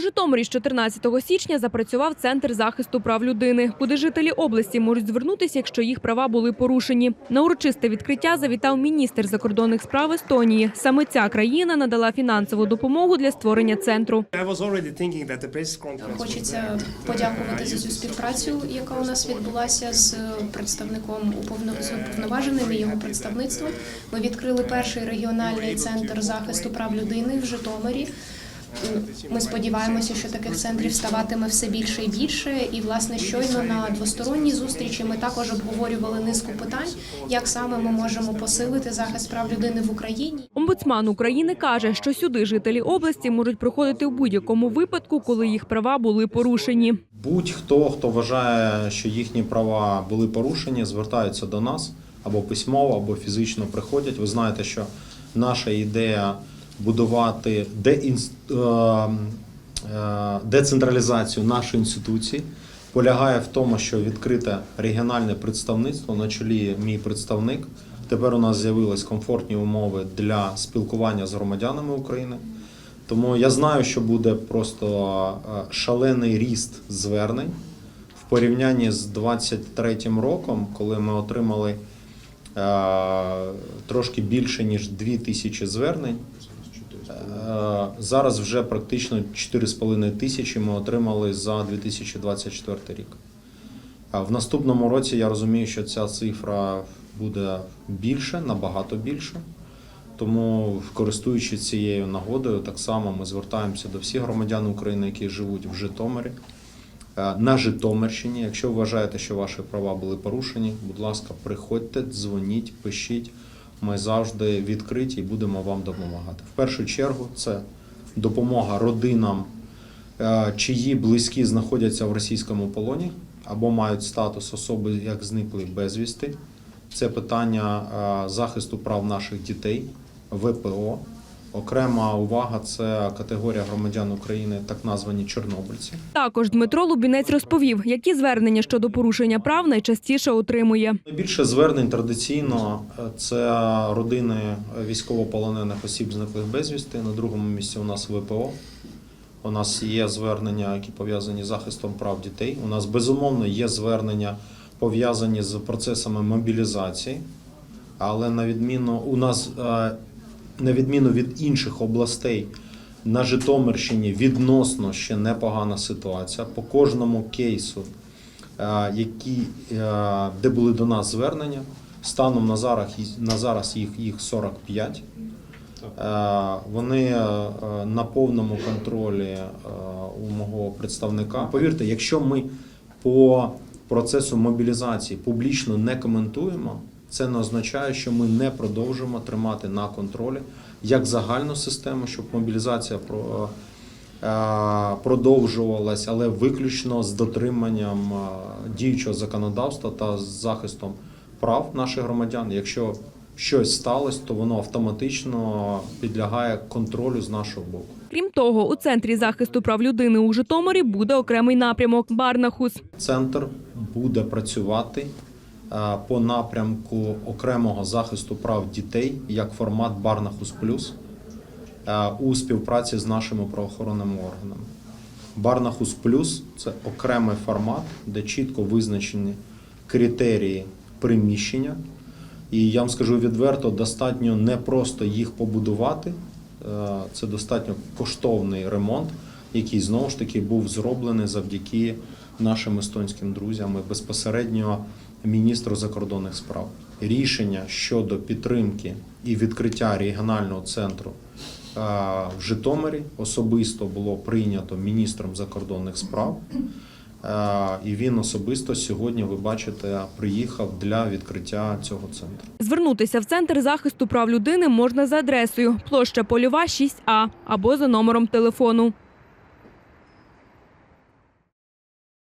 У Житомирі з 14 січня запрацював центр захисту прав людини, куди жителі області можуть звернутися, якщо їх права були порушені. На урочисте відкриття завітав міністр закордонних справ Естонії. Саме ця країна надала фінансову допомогу для створення центру. Хочеться подякувати за цю співпрацю, яка у нас відбулася з представником уповно- уповноваженим і його представництвом. Ми відкрили перший регіональний центр захисту прав людини в Житомирі. Ми сподіваємося, що таких центрів ставатиме все більше і більше. І власне щойно на двосторонній зустрічі ми також обговорювали низку питань, як саме ми можемо посилити захист прав людини в Україні. Омбудсман України каже, що сюди жителі області можуть приходити в будь-якому випадку, коли їх права були порушені. Будь-хто, хто вважає, що їхні права були порушені, звертаються до нас або письмово, або фізично приходять. Ви знаєте, що наша ідея будувати деінс- е, децентралізацію нашої інституції полягає в тому, що відкрите регіональне представництво на чолі мій представник. Тепер у нас з'явились комфортні умови для спілкування з громадянами України. Тому я знаю, що буде просто е, шалений ріст звернень в порівнянні з 23-м роком, коли ми отримали е, трошки більше ніж 2 тисячі звернень. Е, Зараз вже практично 4,5 тисячі ми отримали за 2024 рік. А в наступному році я розумію, що ця цифра буде більше, набагато більше. Тому, користуючись цією нагодою, так само ми звертаємося до всіх громадян України, які живуть в Житомирі, е, на Житомирщині. Якщо вважаєте, що ваші права були порушені, будь ласка, приходьте, дзвоніть, пишіть. Ми завжди відкриті і будемо вам допомагати. В першу чергу це допомога родинам, е, чиї близькі знаходяться в російському полоні або мають статус особи як зникли безвісти. Це питання е, захисту прав наших дітей, ВПО. Окрема увага це категорія громадян України, так названі чорнобильці. Також Дмитро Лубінець розповів, які звернення щодо порушення прав найчастіше отримує. Найбільше звернень традиційно е, це родини військовополонених осіб зниклих безвісти. На другому місці у нас ВПО. У нас є звернення, які пов'язані з захистом прав дітей. У нас безумовно є звернення пов'язані з процесами мобілізації, але на відміну у нас е, на відміну від інших областей. На Житомирщині відносно ще непогана ситуація. По кожному кейсу е, які, е, де були до нас звернення. Станом на зараз, на зараз їх, їх 45. Е, Вони на повному контролі у мого представника. Повірте, якщо ми по процесу мобілізації публічно не коментуємо, це не означає, що ми не продовжуємо тримати на контролі як загальну систему, щоб мобілізація е, продовжувалась, але виключно з дотриманням е, діючого законодавства та з захистом прав наших громадян. Якщо щось сталося, то воно автоматично підлягає контролю з нашого боку. Крім того, у центрі захисту прав людини у Житомирі буде окремий напрямок Барнахус. Центр буде працювати по напрямку окремого захисту прав дітей як формат Барнахус Плюс е, у співпраці з нашими правоохоронними органами. Барнахус Плюс це окремий формат, де чітко визначені критерії приміщення. І я вам скажу відверто, достатньо не просто їх побудувати, е, це достатньо коштовний ремонт, який знову ж таки був зроблений завдяки нашим естонським друзям і безпосередньо міністру закордонних справ. Рішення щодо підтримки і відкриття регіонального центру е, в Житомирі особисто було прийнято міністром закордонних справ. Е, І він особисто сьогодні, ви бачите, приїхав для відкриття цього центру. Звернутися в центр захисту прав людини можна за адресою площа Польова 6А або за номером телефону